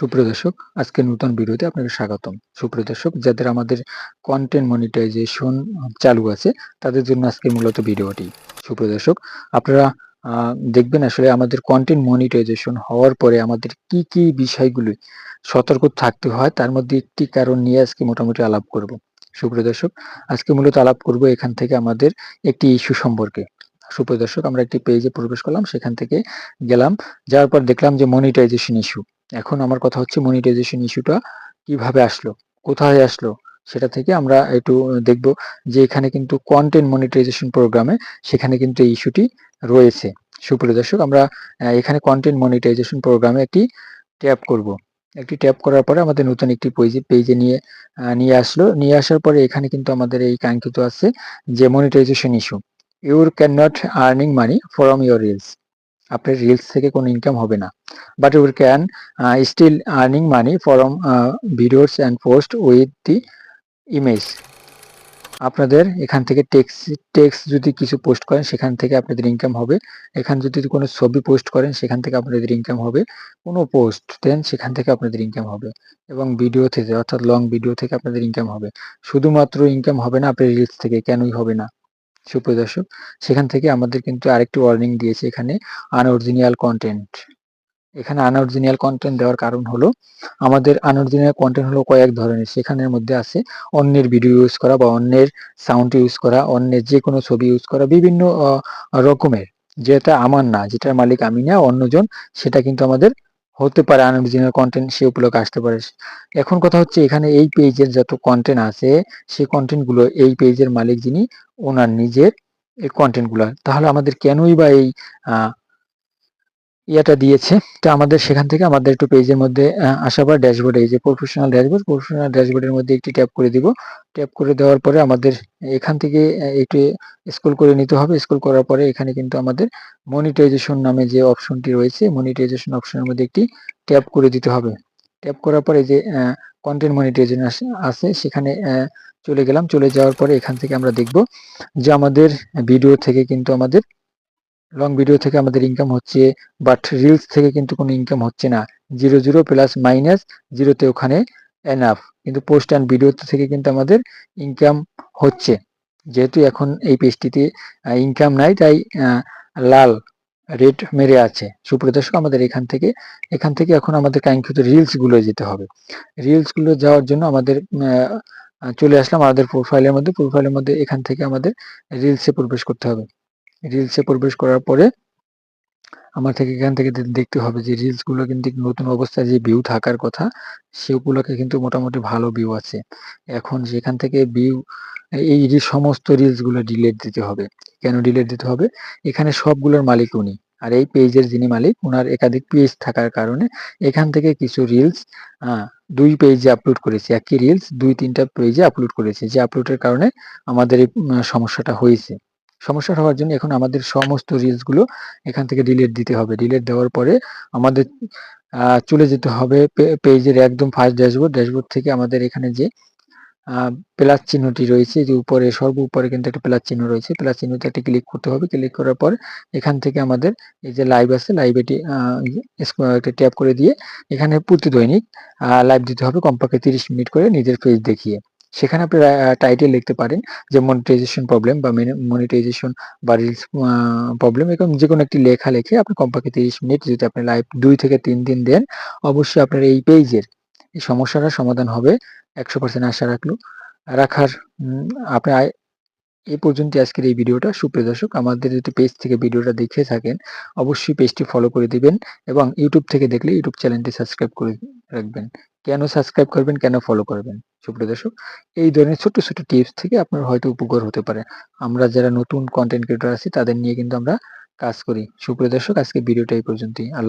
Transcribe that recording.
সুপ্রিয় দর্শক আজকে নতুন ভিডিওতে আপনাকে স্বাগতম। সুপ্রিয় দর্শক, যাদের আমাদের কন্টেন্ট মনিটাইজেশন চালু আছে, তাদের জন্য আজকে মূলত ভিডিওটি। সুপ্রিয় দর্শক, আপনারা দেখবেন আসলে আমাদের কন্টেন্ট মনিটাইজেশন হওয়ার পরে আমাদের কি কি বিষয়গুলি সতর্ক থাকতে হয়, তার মধ্যে একটি কারণ নিয়ে আজকে মোটামুটি আলাপ করব। সুপ্রিয় দর্শক, আজকে মূলত আলাপ করব এখান থেকে আমাদের একটি ইস্যু সম্পর্কে। সুপ্রিয় দর্শক, আমরা একটি পেজে প্রবেশ করলাম, সেখান থেকে গেলাম। যাওয়ার পর দেখলাম যে মনিটাইজেশন ইস্যু এখন আমার কথা হচ্ছে মনিটাইজেশন ইস্যুটা কীভাবে আসলো, কোথায় আসলো, সেটা থেকে আমরা একটু দেখব যে এখানে কিন্তু কন্টেন্ট মনিটাইজেশন প্রোগ্রামে সেখানে কিন্তু এই ইস্যুটি রয়েছে। সুপ্রিয় দর্শক, আমরা এখানে কন্টেন্ট মনিটাইজেশন প্রোগ্রামে একটি ট্যাপ করব। একটি ট্যাপ করার পরে আমাদের নতুন একটি পেজে পেজে নিয়ে নিয়ে আসলো। নিয়ে আসার পরে এখানে কিন্তু আমাদের এই কাঙ্ক্ষিত আছে যে monetization issue your can not earning money from your reels আপনার রিলস থেকে কোনো ইনকাম হবে না। But you can still earning money from videos and post with the image আপনাদের এখান থেকে টেক্স টেক্স যদি কিছু পোস্ট করেন, সেখান থেকে আপনাদের ইনকাম হবে। এখান যদি কোনো ছবি পোস্ট করেন, সেখান থেকে আপনাদের ইনকাম হবে। কোনো পোস্ট দেন সেখান থেকে আপনাদের ইনকাম হবে। এবং ভিডিও থেকে, অর্থাৎ লং ভিডিও থেকে আপনাদের ইনকাম হবে। শুধুমাত্র ইনকাম হবে না, আপনার রিলস থেকে, কেনই হবে না। সুপ্রিয় দর্শক, সেখান থেকে আমাদের কিন্তু আরেকটি ওয়ার্নিং দিয়েছে এখানে আনঅরিজিনাল কন্টেন্ট এখানে আনঅরিজিনাল কন্টেন্ট দেওয়ার কারণ হলো, আমাদের আনঅরিজিনাল কন্টেন্ট হলো কয়েক ধরনের। সেখানের মধ্যে আছে অন্যের ভিডিও ইউজ করা বা অন্যের সাউন্ড ইউজ করা, অন্যের যে কোনো ছবি ইউজ করা, বিভিন্ন রকমের। যেটা আমার না, যেটার মালিক আমি না, অন্যজন, সেটা কিন্তু আমাদের হতে পারে আনঅরিজিনাল কন্টেন্ট সে উপলক্ষে আসতে পারে। এখন কথা হচ্ছে এখানে এই পেজের যত কন্টেন্ট আছে সেই কন্টেন্টগুলো এই পেজের মালিক যিনি ওনার নিজের এই কন্টেন্টগুলো তাহলে আমাদের কেনই বা এই আহ, ইয়েটা দিয়েছে। তো আমাদের সেখান থেকে আমাদের একটু পেজের মধ্যে আসার পর ড্যাশবোর্ড এই যে প্রফেশনাল ড্যাশবোর্ড প্রফেশনাল ড্যাশবোর্ডের মধ্যে একটি ট্যাপ করে দিব। ট্যাপ করে দেওয়ার পরে আমাদের এখান থেকে একটু স্ক্রল করে নিতে হবে। স্ক্রল করার পরে এখানে কিন্তু আমাদের মনিটাইজেশন নামে যে অপশনটি রয়েছে মনিটাইজেশন অপশনের মধ্যে একটি ট্যাপ করে দিতে হবে। ট্যাপ করার পরে যে কন্টেন্ট মনিটাইজেশন আছে সেখানে চলে গেলাম। চলে যাওয়ার পরে এখান থেকে আমরা দেখব যে আমাদের ভিডিও থেকে কিন্তু আমাদের লং ভিডিও থেকে আমাদের ইনকাম হচ্ছে বাট রিলস থেকে কিন্তু কোনো ইনকাম হচ্ছে না। জিরো জিরো প্লাস মাইনাস জিরোতে ওখানে এনাফ কিন্তু পোস্ট অ্যান্ড ভিডিও থেকে কিন্তু আমাদের ইনকাম হচ্ছে। যেহেতু এখন এই পেজটিতে ইনকাম নাই, তাই লাল রেড মেরে আছে। সুপ্রিয় দর্শক, আমাদের এখান থেকে এখান থেকে এখন আমাদের কাঙ্ক্ষিত রিলসগুলো যেতে হবে। রিলসগুলো যাওয়ার জন্য আমাদের চলে আসলাম আমাদের প্রোফাইলের মধ্যে। প্রোফাইলের মধ্যে এখান থেকে আমাদের রিলসে প্রবেশ করতে হবে। রিলসে প্রবেশ করার পরে আমার থেকে এখান থেকে দেখতে হবে যে রিলসগুলো কিন্তু নতুন অবস্থায় যে ভিউ থাকার কথা সেগুলোকে কিন্তু মোটামুটি ভালো ভিউ আছে। এখন সেখান থেকে ভিউ এই সমস্ত রিলসগুলো ডিলিট দিতে হবে। কেন ডিলেট দিতে হবে? এখানে সবগুলোর মালিক উনি। আর এই পেজের যিনি মালিক ওনার একাধিক পেজ থাকার কারণে এখান থেকে কিছু রিলস দুই পেজে আপলোড করেছে। একই রিলস দুই তিনটা পেজে আপলোড করেছে, যে আপলোডের কারণে আমাদের এই সমস্যাটা হয়েছে। সমস্যা হওয়ার জন্য এখন আমাদের সমস্ত রিলসগুলো এখান থেকে ডিলিট দিতে হবে। ডিলিট দেওয়ার পরে আমাদের চলে যেতে হবে পেজের একদম ফার্স্ট ড্যাশবোর্ড ড্যাশবোর্ড থেকে আমাদের এখানে যে প্লাস চিহ্নটি রয়েছে, যে উপরে, সর্ব উপরে কিন্তু একটা প্লাস চিহ্ন রয়েছে। প্লাস চিহ্নতে একটা ক্লিক করতে হবে। ক্লিক করার পর এখান থেকে আমাদের এই যে লাইভ আছে লাইভ এটি একটা ট্যাপ করে দিয়ে এখানে প্রতি দৈনিক লাইভ দিতে হবে কমপক্ষে তিরিশ মিনিট করে নিজের পেজ দেখিয়ে। সেখানে আপনি টাইটেল লিখতে পারেন যে মনিটাইজেশন প্রবলেম বা মনিটাইজেশন বা রিলস প্রবলেম এরকম যে কোনো একটি লেখা লিখে আপনি কমপক্ষে তিরিশ মিনিট যদি আপনি লাইভ দুই থেকে তিন দিন দেন, অবশ্যই আপনার এই পেজের এই সমস্যাটার সমাধান হবে, একশো পার্সেন্ট আশা রাখল। রাখার আপনি এই পর্যন্ত আজকের এই ভিডিওটা। সুপ্রিয় দর্শক, আমাদের যদি পেজ থেকে ভিডিওটা দেখে থাকেন, অবশ্যই পেজটি ফলো করে দিবেন এবং ইউটিউব থেকে দেখলে ইউটিউব চ্যানেলটি সাবস্ক্রাইব করে রাখবেন। কেন সাবস্ক্রাইব করবেন, কেন ফলো করবেন? সুপ্রিয় দর্শক, এই ধরনের ছোট ছোট টিপস থেকে আপনার হয়তো উপকার হতে পারে। আমরা যারা নতুন কন্টেন্ট ক্রিয়েটর আছি, তাদের নিয়ে কিন্তু আমরা কাজ করি। সুপ্রিয় দর্শক আজকে ভিডিওটা এই পর্যন্তই। আল্লাহ